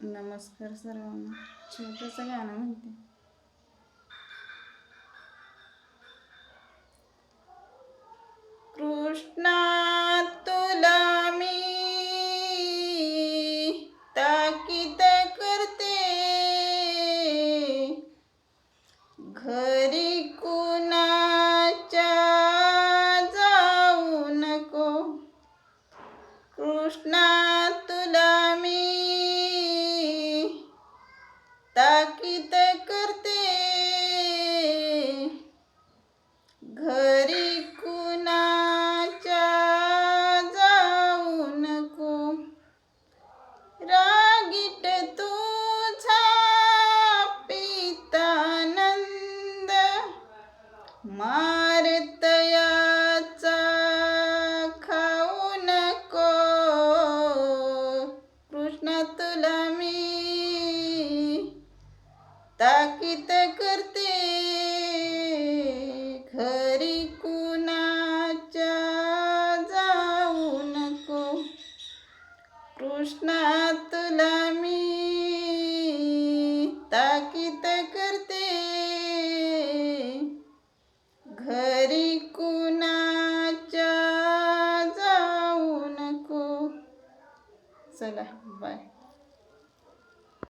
नमस्कार सर्वांना. छोटंसं गाणं म्हणते. कृष्णा तुला मी ताकीद करते. घरी कुणाच्या जाऊ नको. कृष्णा तुला मी करते. घरी कुणाच्या जाऊ नको. रागीट तुझा पितानंद मारत याचा खाऊ नको. कृष्ण तुला मी ताकीत करते. खरी कुणाच्या जाऊ नको. कृष्णा तुला मी ताकीत करते. घरी कुणाच्या जाऊ नको. चला बाय